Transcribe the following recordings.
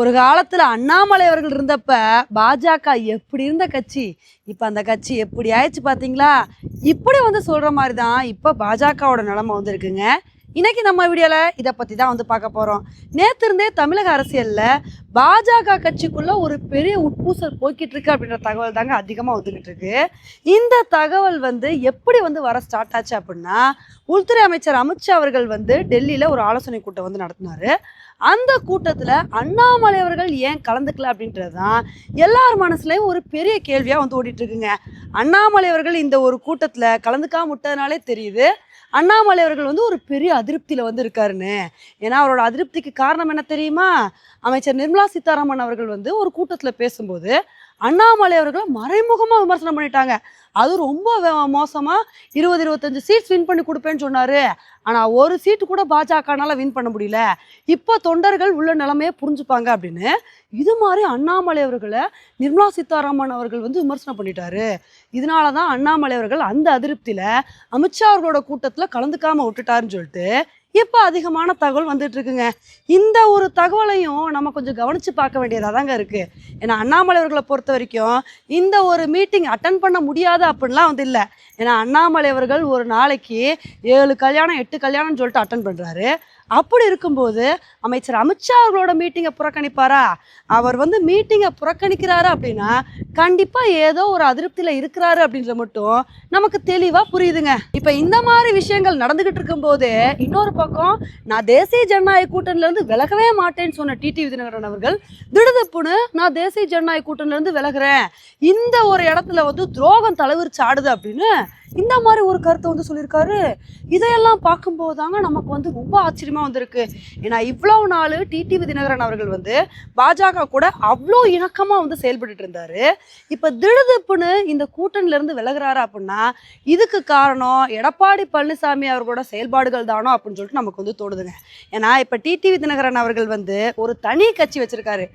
ஒரு காலத்தில் அண்ணாமலை அவர்கள் இருந்தப்ப பாஜக எப்படி இருந்த கட்சி? இப்போ அந்த கட்சி எப்படி ஆயிடுச்சு பார்த்தீங்களா இப்படி வந்து சொல்கிற மாதிரி தான் இப்போ பாஜகவோட நிலமை வந்துருக்குங்க. இன்னைக்கு நம்ம வீடியோவில் இதை பற்றி தான் வந்து பார்க்க போகிறோம் நேற்று இருந்தே தமிழக அரசியலில் பாஜக கட்சிக்குள்ளே ஒரு பெரிய உட்பூசல் போய்கிட்டு இருக்கு அப்படின்ற தகவல் தாங்க அதிகமாக வந்துக்கிட்டு இருக்கு. இந்த தகவல் வந்து எப்படி வந்து வர ஸ்டார்ட் ஆச்சு அப்படின்னா உள்துறை அமைச்சர் அமித்ஷா அவர்கள் வந்து டெல்லியில் ஒரு ஆலோசனை கூட்டம் வந்து நடத்தினாரு. அந்த கூட்டத்தில் அண்ணாமலை அவர்கள் ஏன் கலந்துக்கல அப்படின்றது தான் எல்லார் மனசுலையும் ஒரு பெரிய கேள்வியாக வந்து ஓடிட்டு இருக்குங்க. அண்ணாமலை அவர்கள் இந்த ஒரு கூட்டத்தில் கலந்துக்காம விட்டதுனாலே தெரியுது. அண்ணாமலை அவர்கள் வந்து ஒரு பெரிய அதிருப்தியில் வந்து இருக்காருன்னு ஏன்னா அவரோட அதிருப்திக்கு காரணம் என்ன தெரியுமா? அமைச்சர் நிர்மலா சீதாராமன் அவர்கள் வந்து ஒரு கூட்டத்தில் பேசும்போது அண்ணாமலை அவர்களை மறைமுகமாக விமர்சனம் பண்ணிட்டாங்க. அது ரொம்ப மோசமாக மோசமா இருபது இருபத்தஞ்சு சீட்ஸ் வின் பண்ணி கொடுப்பேன்னு சொன்னாரு. ஆனா ஒரு சீட்டு கூட பாஜகனால வின் பண்ண முடியல. இப்போ தொண்டர்கள் உள்ள நிலைமையை புரிஞ்சுப்பாங்க அப்படின்னு இது மாதிரி அண்ணாமலை அவர்களை நிர்மலா சீதாராமன் அவர்கள் வந்து விமர்சனம் பண்ணிட்டாரு. இதனால தான் அண்ணாமலை அவர்கள் அந்த அதிருப்தியில அமித்ஷா அவர்களோட கூட்டத்துல கலந்துக்காம விட்டுட்டாருன்னு சொல்லிட்டு இப்போ அதிகமான தகவல் வந்துட்டு இருக்குங்க? இந்த ஒரு தகவலையும் நம்ம கொஞ்சம் கவனித்து பார்க்க வேண்டியதாக தாங்க இருக்குது ஏன்னா அண்ணாமலை அவர்களை பொறுத்த வரைக்கும் இந்த ஒரு மீட்டிங் அட்டன் பண்ண முடியாது அப்படின்லாம் வந்து இல்லை. ஏன்னா அண்ணாமலை அவர்கள் ஒரு நாளைக்கு ஏழு கல்யாணம் எட்டு கல்யாணம்னு சொல்லிட்டு அட்டன் பண்ணுறாரு அப்படி இருக்கும்போது அமைச்சர் அமித்ஷா அவர்களோட மீட்டிங்கை புறக்கணிப்பாரா? அவர் வந்து மீட்டிங்கை புறக்கணிக்கிறாரு அப்படின்னா கண்டிப்பாக ஏதோ ஒரு அதிருப்தியில் இருக்கிறாரு அப்படின்ற மட்டும் நமக்கு தெளிவாக புரியுதுங்க. இப்போ இந்த மாதிரி விஷயங்கள் நடந்துக்கிட்டு இருக்கும்போது இன்னொரு பக்கம் நான் தேசிய ஜனநாயக கூட்டணிலேருந்து விலகவே மாட்டேன்னு சொன்ன டிடி விதிநகரன் அவர்கள் திடுதப்புன்னு நான் தேசிய ஜனநாயக கூட்டணிலேருந்து விலகிறேன். இந்த ஒரு இடத்துல வந்து துரோகம் தலைவிரிச்சு ஆடுது அப்படின்னு இந்த மாதிரி ஒரு கருத்தை வந்து சொல்லியிருக்காரு. இதையெல்லாம் பார்க்கும்போது தாங்க நமக்கு வந்து ரொம்ப ஆச்சரியமாக வந்திருக்கு. ஏன்னா இவ்வளோ நாள் டிடிவி தினகரன் அவர்கள் வந்து பாஜக கூட அவ்வளோ இணக்கமாக வந்து செயல்பட்டு இருந்தாரு. இப்போ திடுதிப்புன்னு இந்த கூட்டணிலேருந்து விலகுறாரு அப்படின்னா இதுக்கு காரணம் எடப்பாடி பழனிசாமி அவர்களோட செயல்பாடுகள் தானோ அப்படின்னு சொல்லிட்டு நமக்கு வந்து தோணுதுங்க. ஏன்னா இப்போ டிடிவி தினகரன் அவர்கள் வந்து ஒரு தனி கட்சி வச்சிருக்காரு.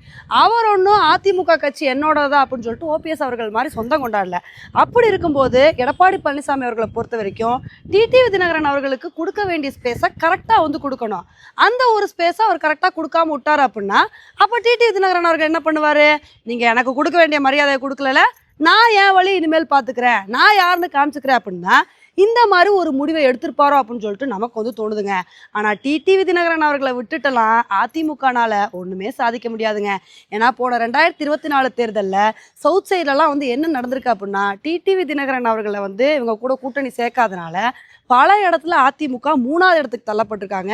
அவர் ஒன்றும் அதிமுக கட்சி என்னோடதா அப்படின்னு சொல்லிட்டு ஓபிஎஸ் அவர்கள் மாதிரி சொந்தம் கொண்டாடல. அப்படி இருக்கும்போது எடப்பாடி பழனிசாமி அவர்களை பொறுத்த வரைக்கும் டிடி விதிநகரன் அவர்களுக்கு கொடுக்க வேண்டிய ஸ்பேஸை கரெக்டாக வந்து கொடுக்கணும். அந்த ஒரு ஸ்பேஸை அவர் கரெக்டாக கொடுக்காம விட்டார் அப்படின்னா அப்போ டிடி விதிநகரன் அவர்கள் என்ன பண்ணுவார்? நீங்கள் எனக்கு கொடுக்க வேண்டிய மரியாதையை கொடுக்கல நான் என் வழி இனிமேல் பார்த்துக்கிறேன். நான் யாருன்னு காமிச்சுக்கிறேன் அப்படின்னா இந்த மாதிரி ஒரு முடிவை எடுத்திருப்பாரோ அப்படின்னு சொல்லிட்டு நமக்கு வந்து தோணுதுங்க. ஆனால் டிடி விதிநகரன் அவர்களை விட்டுட்டலாம் அதிமுகனால ஒன்றுமே சாதிக்க முடியாதுங்க. ஏன்னா போன ரெண்டாயிரத்தி இருபத்தி நாலு தேர்தலில் சவுத் சைட்லலாம் வந்து என்ன நடந்திருக்கு அப்படின்னா டிடிவி தினகரன் அவர்களை வந்து இவங்க கூட கூட்டணி சேர்க்காதனால பல இடத்துல அதிமுக மூணாவது இடத்துக்கு தள்ளப்பட்டிருக்காங்க.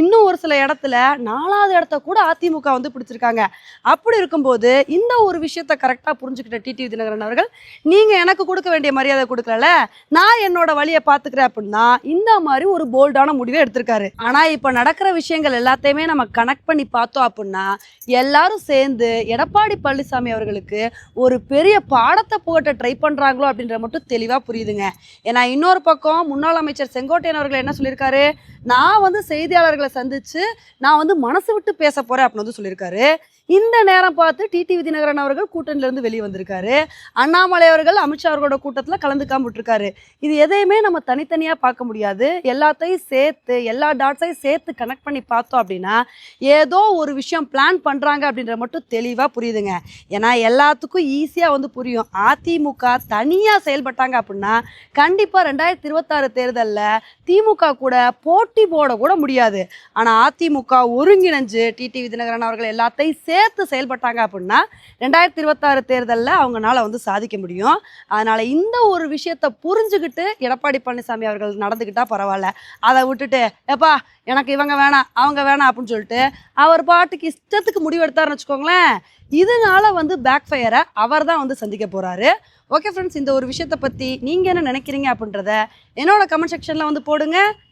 இன்னும் ஒரு சில இடத்துல நாலாவது இடத்த கூட அதிமுக வந்து பிடிச்சிருக்காங்க. அப்படி இருக்கும்போது இந்த ஒரு விஷயத்த கரெக்டாக புரிஞ்சுக்கிட்ட டிடிவி தினகரன் அவர்கள் நீங்கள் எனக்கு கொடுக்க வேண்டிய மரியாதை கொடுக்கல நான் என்னோட வழியை பார்த்துக்கிறேன் அப்படின்னா இந்த மாதிரி ஒரு போல்டான முடிவை எடுத்திருக்காரு. ஆனால் இப்போ நடக்கிற விஷயங்கள் எல்லாத்தையுமே நம்ம கனெக்ட் பண்ணி பார்த்தோம் அப்படின்னா எல்லாரும் சேர்ந்து எடப்பாடி பழனிசாமி அவர்களுக்கு ஒரு பெரிய பாடத்தை போட்ட ட்ரை பண்ணுறாங்களோ அப்படின்ற மட்டும் தெளிவாக புரியுதுங்க. ஏன்னா இன்னொரு பக்கம் முன்னாள் அமைச்சர் செங்கோட்டையன் அவர்கள் என்ன சொல்லியிருக்காரு? நான் வந்து செய்தியாளர்களை சந்தித்து நான் வந்து மனசு விட்டு பேச போகிறேன் அப்படின்னு வந்து சொல்லியிருக்காரு. இந்த நேரம் பார்த்து டிடி விதிநகரன் அவர்கள் கூட்டணிலேருந்து வெளியே வந்திருக்காரு. அண்ணாமலை அவர்கள் அமித்ஷா அவர்களோட கூட்டத்தில் கலந்துக்காம விட்டுருக்காரு இது எதையுமே நம்ம தனித்தனியாக பார்க்க முடியாது. எல்லாத்தையும் சேர்த்து எல்லா டாட்ஸையும் சேர்த்து கனெக்ட் பண்ணி பார்த்தோம் அப்படின்னா ஏதோ ஒரு விஷயம் பிளான் பண்ணுறாங்க அப்படின்ற மட்டும் தெளிவாக புரியுதுங்க. ஏன்னா எல்லாத்துக்கும் ஈஸியாக வந்து புரியும். அதிமுக தனியாக செயல்பட்டாங்க அப்படின்னா கண்டிப்பாக ரெண்டாயிரத்தி இருபத்தாறு தேர்தலில் திமுக கூட போட்டி போட கூட முடியாது. ஆனால் அதிமுக ஒருங்கிணைஞ்சு டிடி விதிநகரன் அவர்கள் எல்லாத்தையும் சேர்த்து செயல்பட்டாங்க அப்படின்னா ரெண்டாயிரத்தி இருபத்தாறு தேர்தலில் அவங்களால வந்து சாதிக்க முடியும். அதனால் இந்த ஒரு விஷயத்தை புரிஞ்சுக்கிட்டு எடப்பாடி பழனிசாமி அவர்கள் நடந்துக்கிட்டால் பரவாயில்ல. அதை விட்டுட்டு எப்பா எனக்கு இவங்க வேணாம் அவங்க வேணாம் அப்படின்னு சொல்லிட்டு அவர் பாட்டுக்கு இஷ்டத்துக்கு முடிவெடுத்தாருன்னு வச்சுக்கோங்களேன். இதனால வந்து பேக் ஃபயரை அவர் தான் வந்து சந்திக்க போகிறாரு ஓகே ஃப்ரெண்ட்ஸ் இந்த ஒரு விஷயத்தை பற்றி நீங்கள் என்ன நினைக்கிறீங்க அப்படின்றத என்னோட கமெண்ட் செக்ஷனில் வந்து போடுங்க.